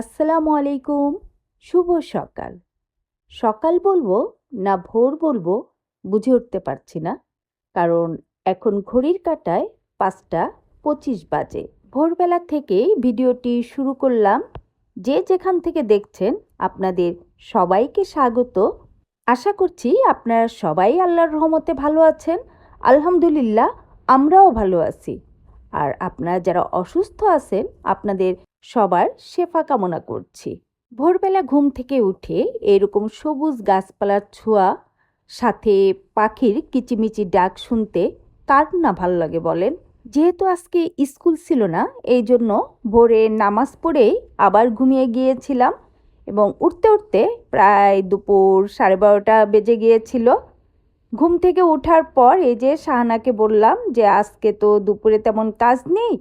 আসসালামু আলাইকুম, শুভ সকাল। সকাল বলব না ভোর বলব বুঝে উঠতে পারছি না, কারণ এখন ঘড়ির কাঁটায় পাঁচটা পঁচিশ বাজে। ভোরবেলা থেকেই ভিডিওটি শুরু করলাম। যে যেখান থেকে দেখছেন, আপনাদের সবাইকে স্বাগত। আশা করছি আপনারা সবাই আল্লাহর রহমতে ভালো আছেন। আলহামদুলিল্লাহ, আমরাও ভালো আছি। আর আপনারা যারা অসুস্থ আছেন, আপনাদের সবার শেফা কামনা করছি। ভোরবেলা ঘুম থেকে উঠে এরকম সবুজ গাছপালার ছোঁয়া, সাথে পাখির কিচিমিচি ডাক শুনতে কার না ভালো লাগে বলেন? যেহেতু আজকে স্কুল ছিল না, এই জন্য ভোরে নামাজ পড়েই আবার ঘুমিয়ে গিয়েছিলাম এবং উঠতে উঠতে প্রায় দুপুর সাড়ে বারোটা বেজে গিয়েছিল। ঘুম থেকে ওঠার পর এই যে শাহানাকে বললাম যে, আজকে তো দুপুরে তেমন কাজ নেই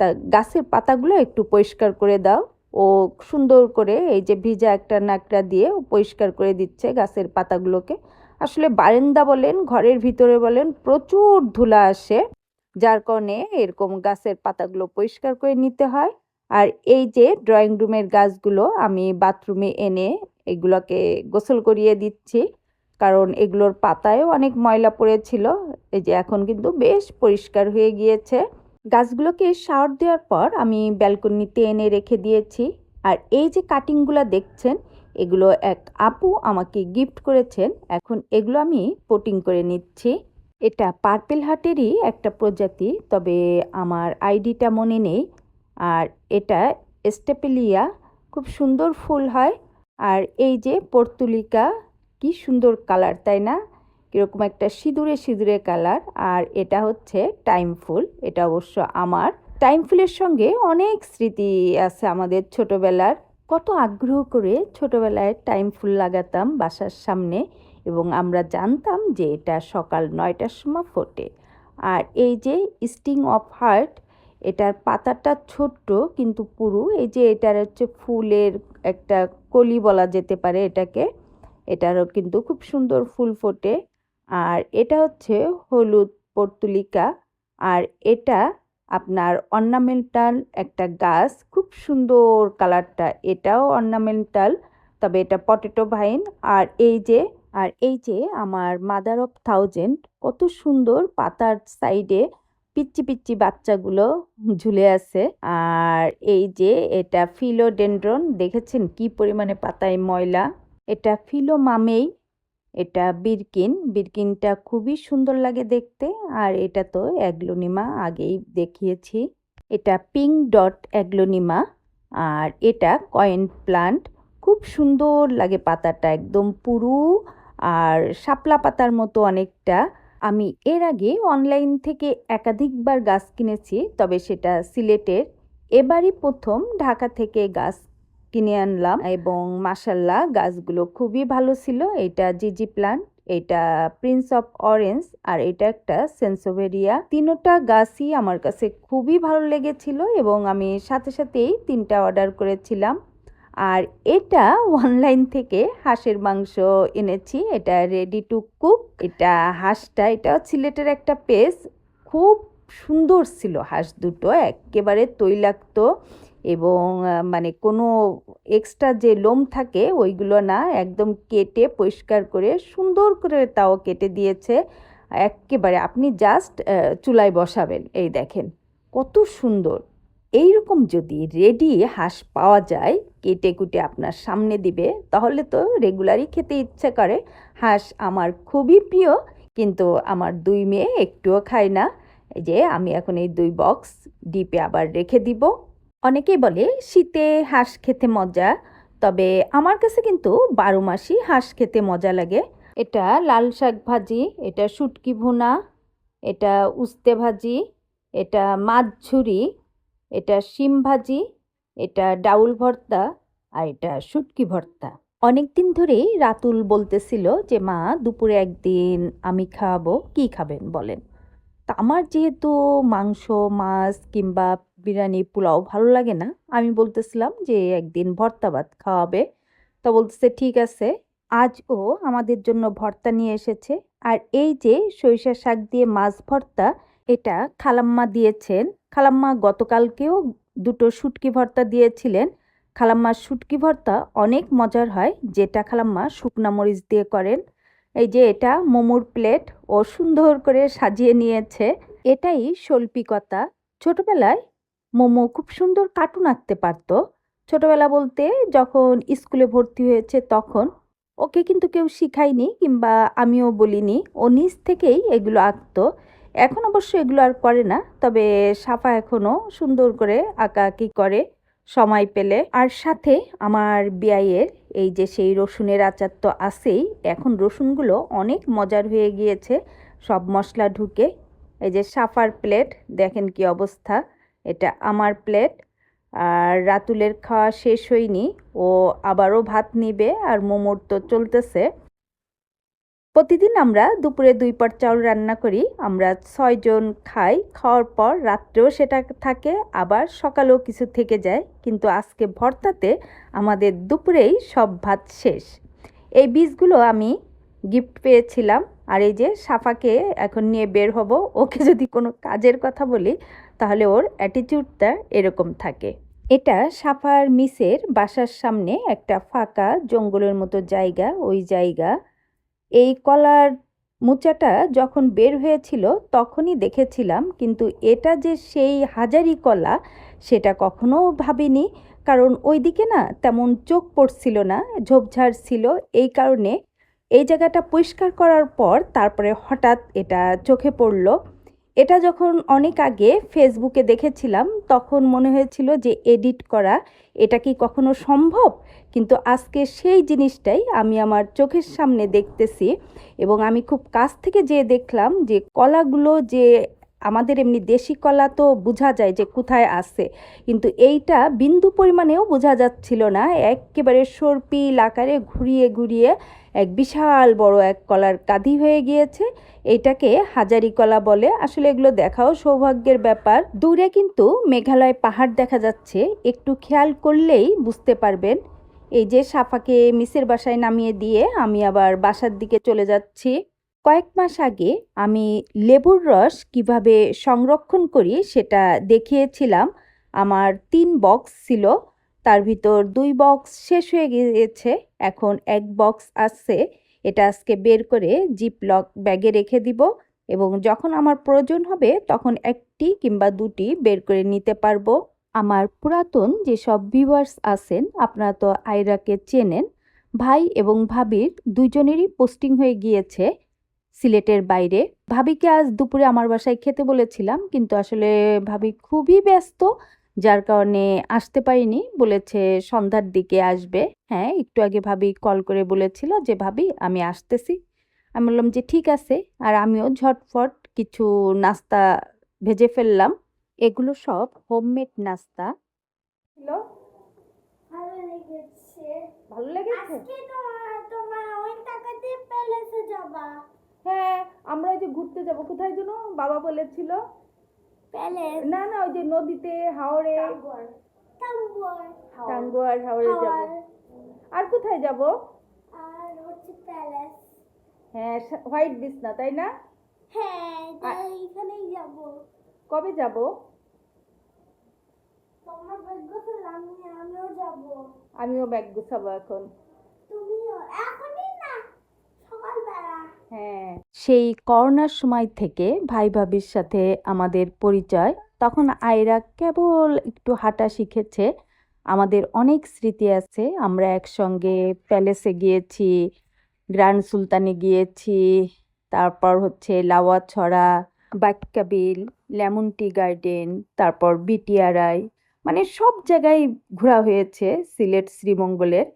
তা গাছের পাতাগুলো একটু পরিষ্কার করে দাও। ও সুন্দর করে এই যে ভিজা একটা নাকড়া দিয়ে ও পরিষ্কার করে দিচ্ছে গাছের পাতাগুলোকে। আসলে বারান্দা বলেন, ঘরের ভিতরে বলেন, প্রচুর ধুলা আসে, যার কারণে এরকম গাছের পাতাগুলো পরিষ্কার করে নিতে হয়। আর এই যে ড্রয়িং রুমের গাছগুলো আমি বাথরুমে এনে এগুলোকে গোসল করিয়ে দিচ্ছি, কারণ এগুলোর পাতায়ও অনেক ময়লা পড়েছিল। এই যে এখন কিন্তু বেশ পরিষ্কার হয়ে গিয়েছে। গাছগুলোকে শাওয়ার দেওয়ার পর আমি ব্যালকনিতে এনে রেখে দিয়েছি। আর এই যে কাটিংগুলো দেখছেন, এগুলো এক আপু আমাকে গিফট করেছেন। এখন এগুলো আমি পোটিং করে নিচ্ছি। এটা পার্পেল হাটেরই একটা প্রজাতি, তবে আমার আইডিটা মনে নেই। আর এটা স্টেপেলিয়া খুব সুন্দর ফুল হয়। আর এই যে পর্তুলিকা, কি সুন্দর কালার তাই না? কীরকম একটা সিঁদুরে সিঁদুরে কালার, আর এটা হচ্ছে টাইম ফুল, এটা অবশ্য আমার। টাইম ফুলের সঙ্গে অনেক স্মৃতি আছে আমাদের ছোটবেলার। কত আগ্রহ করে ছোটবেলায় টাইম ফুল লাগাতাম বাসার সামনে, এবং আমরা জানতাম যে এটা সকাল নয়টার সময় ফোটে। আর এই যে স্টিং অফ হার্ট, এটার পাতাটা ছোট্ট কিন্তু পুরু, এই যে এটার হচ্ছে ফুলের একটা কলি বলা যেতে পারে এটাকে, এটারও কিন্তু খুব সুন্দর ফুল ফোটে। আর এটা হচ্ছে হলুদ পর্তুলিকা। আর এটা আপনার অর্নামেন্টাল একটা গাছ। খুব সুন্দর কালারটা। এটাও অর্নামেন্টাল তবে এটা পটেটো ভাইন আর এই যে, আর এই যে আমার মাদার অফ থাউজেন্ড কত সুন্দর পাতার সাইডে পিচ্চি পিচ্চি বাচ্চাগুলো ঝুলে আছে। আর এই যে, এটা ফিলোডেন্ড্রন দেখেছেন কি পরিমাণে পাতায় ময়লা? এটা ফিলো মামেই এটা বিরকিন। বিরকিনটা খুবই সুন্দর লাগে দেখতে। আর এটা তো অ্যাগ্লোনিমা আগেই দেখিয়েছি। এটা পিঙ্ক ডট অ্যাগ্লোনিমা। আর এটা কয়েন প্লান্ট। খুব সুন্দর লাগে পাতাটা একদম পুরু আর শাপলা পাতার মতো অনেকটা। আমি এর আগে অনলাইন থেকে একাধিকবার গাছ কিনেছি, তবে সেটা সিলেটের। এবারই প্রথম ঢাকা থেকে গাছ কিনে আনলাম এবং মাসাল্লাহ গাছগুলো খুবই ভালো ছিল। এটা জিজি প্লান্ট এটা প্রিন্স অফ অরেঞ্জ আর এটা একটা সেন্সোভেরিয়া তিনোটা গাছই আমার কাছে খুবই ভালো লেগেছিল এবং আমি সাথে সাথেই তিনটা অর্ডার করেছিলাম। আর এটা অনলাইন থেকে হাঁসের মাংস এনেছি। এটা রেডি টু কুক এটা হাঁসটা এটা সিলেটের একটা পেস খুব সুন্দর ছিল হাঁস দুটো, একেবারে তৈলাক্ত। এবং মানে কোনো এক্সট্রা যে লোম থাকে ওইগুলো না একদম কেটে পরিষ্কার করে সুন্দর করে তাও কেটে দিয়েছে। একেবারে আপনি জাস্ট চুলায় বসাবেন। এই দেখেন কত সুন্দর। এই রকম যদি রেডি হাঁস পাওয়া যায়, কেটে কুটে আপনার সামনে দিবে, তাহলে তো রেগুলারই খেতে ইচ্ছে করে। হাঁস আমার খুবই প্রিয়, কিন্তু আমার দুই মেয়ে একটুও খায় না। যে আমি এখন এই দুই বক্স ডিপে আবার রেখে দিব। অনেকেই বলে, শীতে হাঁস খেতে মজা। তবে আমার কাছে কিন্তু বারো মাসই হাঁস খেতে মজা লাগে। এটা লাল শাক ভাজি, এটা শুটকি ভুনা, এটা উস্তে ভাজি, এটা মাছ ঝুরি, এটা শিম ভাজি, এটা ডাউল ভর্তা আর এটা শুটকি ভর্তা। অনেক দিন ধরেই রাতুল বলতেছিল যে, মা, দুপুরে একদিন আমি খাওয়াবো, কি খাবেন? বলেন। তা আমার যেহেতু মাংস, মাছ কিংবা বিরিয়ানি, পোলাও ভালো লাগে না। আমি বলতেছিলাম যে, একদিন ভর্তা ভাত খাওয়াবে। তো বলতেছে, ঠিক আছে। আজও আমাদের জন্য ভর্তা নিয়ে এসেছে। আর এই যে সরিষা শাক দিয়ে মাছ ভর্তা, এটা খালাম্মা দিয়েছেন। খালাম্মা গতকালকেও দুটো শুটকি ভর্তা দিয়েছিলেন। খালাম্মার শুটকি ভর্তা অনেক মজার হয়, যেটা খালাম্মা শুকনা মরিচ দিয়ে করেন। এই যে, এটা মোমোর প্লেট ও সুন্দর করে সাজিয়ে নিয়েছে। এটাই শৈল্পিকতা। ছোটবেলায় মোমো খুব সুন্দর কার্টুন আঁকতে পারতো। ছোটবেলা বলতে যখন স্কুলে ভর্তি হয়েছে তখন ওকে কিন্তু কেউ শিখায়নি কিংবা আমিও বলিনি। ও নিজ থেকেই এগুলো আঁকতো। এখন অবশ্য এগুলো আর করে না, তবে সাফা এখনও সুন্দর করে আঁকাআঁকি করে সময় পেলে। আর সাথে আমার বিয়াইয়ের এই যে সেই রসুনের আচার তো আছেই, এখন রসুনগুলো অনেক মজার হয়ে গিয়েছে। সব মশলা ঢুকে এই যে সাফার প্লেট দেখেন কি অবস্থা। এটা আমার প্লেট। আর রাতুলের খাওয়া শেষ হয়নি। ও আবারও ভাত নিবে আর মোমোর তো চলতেছে। প্রতিদিন আমরা দুপুরে দুই পট চাউল রান্না করি। আমরা ছয়জন খাই। খাওয়ার পর রাত্রেও সেটা থাকে, আবার সকালেও কিছু থেকে যায়। কিন্তু আজকে ভর্তাতে আমাদের দুপুরেই সব ভাত শেষ। এই বীজগুলো আমি গিফট পেয়েছিলাম। আর এই যে সাফাকে এখন নিয়ে বের হব। ওকে যদি কোনো কাজের কথা বলি তাহলে ওর অ্যাটিটিউডটা এরকম থাকে। এটা সাফার মিসের বাসার সামনে একটা ফাঁকা জঙ্গলের মতো জায়গা, ওই জায়গা। এই কলার মোচাটা যখন বের হয়েছিল তখনই দেখেছিলাম, কিন্তু এটা যে সেই হাজারি কলা সেটা কখনো ভাবিনি, কারণ ওইদিকে না তেমন চোখ পড়ছিল না, ঝোপঝাড় ছিল। এই কারণে এই জায়গাটা পরিষ্কার করার পর তারপরে হঠাৎ এটা চোখে পড়ল। এটা যখন অনেক আগে ফেসবুকে দেখেছিলাম, তখন মনে হয়েছিল যে এডিট করা এটা কি কখনো সম্ভব? কিন্তু আজকে সেই জিনিসটাই আমি আমার চোখের সামনে দেখতেছি এবং আমি খুব কাছ থেকে যেয়ে দেখলাম যে কলাগুলো যে আমাদের এমনি দেশি কলা তো বোঝা যায় যে কোথায় আছে, কিন্তু এইটা বিন্দু পরিমাণেও বোঝা যাচ্ছিল না। একেবারে সর্পিল আকারে ঘুরিয়ে ঘুরিয়ে এক বিশাল বড় এক কলার কাঁধি হয়ে গিয়েছে। এটাকে হাজারি কলা বলে। আসলে এগুলো দেখাও সৌভাগ্যের ব্যাপার। দূরে কিন্তু মেঘালয় পাহাড় দেখা যাচ্ছে। একটু খেয়াল করলেই বুঝতে পারবেন। এই যে সাফাকে মিসের বাসায় নামিয়ে দিয়ে আমি আবার বাসার দিকে চলে যাচ্ছি। কয়েক মাস আগে আমি লেবুর রস কীভাবে সংরক্ষণ করি সেটা দেখিয়েছিলাম। আমার তিন বক্স ছিল। তার ভিতর দুই বক্স শেষ হয়ে গিয়েছে। এখন এক বক্স আসছে এটা আজকে বের করে জিপ লক ব্যাগে রেখে দিব এবং যখন আমার প্রয়োজন হবে তখন একটি কিংবা দুটি বের করে নিতে পারব। আমার পুরাতন যেসব ভিউয়ার্স আছেন, আপনারা তো আয়রাকে চেনেন, ভাই এবং ভাবির দুজনেরই পোস্টিং হয়ে গিয়েছে সিলেটের বাইরে। ভাবিকে আজ দুপুরে আমার বাসায় খেতে বলেছিলাম, কিন্তু আসলে ভাবি খুবই ব্যস্ত। যার কারণে আসতে পারিনি বলেছে সন্ধ্যার দিকে আসবে। হ্যাঁ একটু আগে ভাবি কল করে বলেছিল যে ভাবি আমি আসতেছি। আমি বললাম যে ঠিক আছে। আর আমিও ঝটফট কিছু নাস্তা ভেজে ফেললাম। এগুলো সব হোমমেড নাস্তা। ভালো লেগেছে। ভালো লেগেছে? তোমার তোমার টাকা দিয়ে প্যালেসে যাবা। হ্যাঁ আমরা যে ঘুরতে যাব। কোথায় যেন বাবা বলেছিল। প্যালেস? না না ওই যে নদীতে হাওড়ে টাঙ্গুয়ার। হাওড়ে যাব। আর কোথায় যাব? আর হচ্ছে প্যালেস। হ্যাঁ হোয়াইট বিছনা তাই না? হ্যাঁ তাই এখানেই যাব। কবে যাব? তোমার ছিল আমি আমিও যাব। আমিও ব্যাগ গুছাবো এখন তুমিও এখনই না সকালবেলা হ্যাঁ সেই করোনার সময় থেকে ভাই ভাবির সাথে আমাদের পরিচয়। তখন আয়রা কেবল একটু হাঁটা শিখেছে। আমাদের অনেক স্মৃতি আছে। আমরা একসঙ্গে প্যালেসে গিয়েছি গ্র্যান্ড সুলতানে গিয়েছি, তারপর হচ্ছে লাওয়া ছড়া বাক্যাবিল লেমন টি গার্ডেন, তারপর বিটিআরআই। মানে সব জায়গায় ঘোরা হয়েছে সিলেট, শ্রীমঙ্গলের।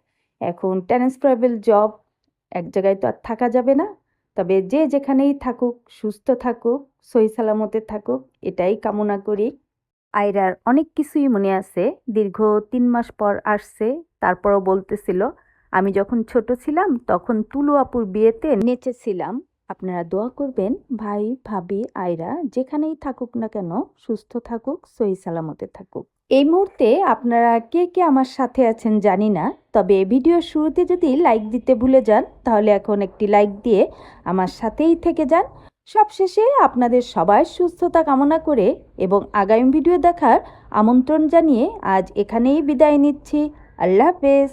এখন ট্রান্সফারেবল জব এক জায়গায় তো আর থাকা যাবে না। তবে যে যেখানেই থাকুক, সুস্থ থাকুক সই সালামতে থাকুক, এটাই কামনা করি। আয়রার অনেক কিছুই মনে আছে। দীর্ঘ তিন মাস পর আসছে, তারপরও বলতেছিল, আমি যখন ছোট ছিলাম, তখন তুলু আপুর বিয়েতে নেচেছিলাম। আপনারা দোয়া করবেন, ভাই, ভাবি আয়রা যেখানেই থাকুক না কেন, সুস্থ থাকুক, সহি সালামতে থাকুক। এই মুহূর্তে আপনারা কে কে আমার সাথে আছেন জানি না, তবে ভিডিওর শুরুতে যদি লাইক দিতে ভুলে যান, তাহলে এখন একটি লাইক দিয়ে আমার সাথেই থেকে যান। সবশেষে আপনাদের সবার সুস্থতা কামনা করে এবং আগামী ভিডিও দেখার আমন্ত্রণ জানিয়ে আজ এখানেই বিদায় নিচ্ছি। আল্লাহ হাফেজ।